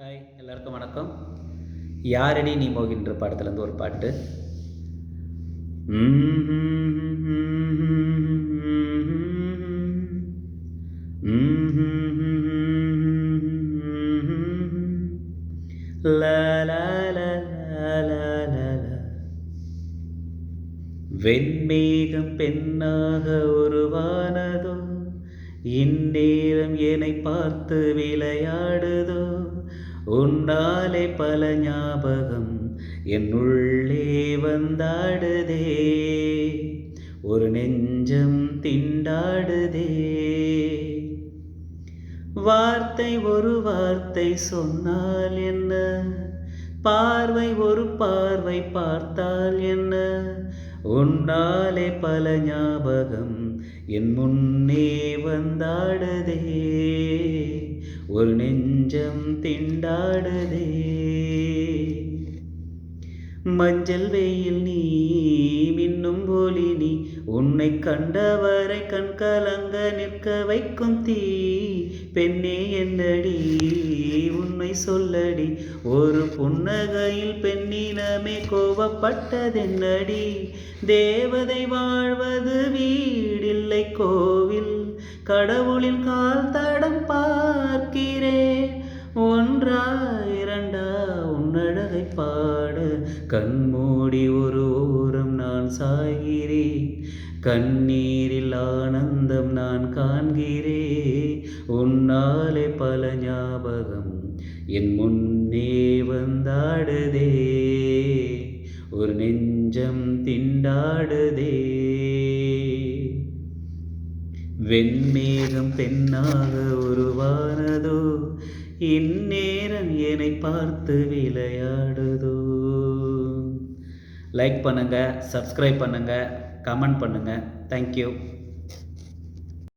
Hi எல்லாருக்கும் வணக்கம். யாரடி நீ மோகின்ற பாடத்துலேருந்து ஒரு பாட்டு. வெண்மேகம் பெண்ணாக உருவானதோ இந்நேரம் என்னை பார்த்து விளையாடுதோ உன்னாலே பல ஞாபகம் என்னுள்ளே வந்தாடுதே. ஒரு நெஞ்சம் திண்டாடுதே. வார்த்தை ஒரு வார்த்தை சொன்னால் என்ன? பார்வை ஒரு பார்வை பார்த்தால் என்ன? உன்னாலே பல ஞாபகம் என் முன்னே வந்தாடுதே. ஒரு நெஞ்சம் திண்டாடுதே. மஞ்சள் வெயில் நீ மின்னும் போலி நீ உன்னை கண்டவரை கண் கலங்க நிற்க வைக்கும் தீ. பெண்ணே என்னடி உண்மை சொல்லடி ஒரு புன்னகையில் பெண்ணினமே கோபப்பட்டதென்னடி. தேவதை வாழ்வது வீடில்லை கோவில். கடவுளின் கால் தடம் பார்க்கிறேன் ஒன்றா இரண்டா உன்னழகை பாட. கண்மூடி ஒரு ஓரம் நான் சாகிறேன் கண்ணீரில் ஆனந்தம் நான் காண்கிறேன். உன்னாலே பல ஞாபகம் என் முன்னே வந்தாடுதே. ஒரு நெஞ்சம் திண்டாடுதே. வெண்மேகம் பெண்ணாக உருவானதோ இந்நேரம் என்னை பார்த்து விளையாடுதோ. லைக் பண்ணுங்கள் சப்ஸ்கிரைப் பண்ணுங்கள் கமெண்ட் பண்ணுங்கள் தேங்க்யூ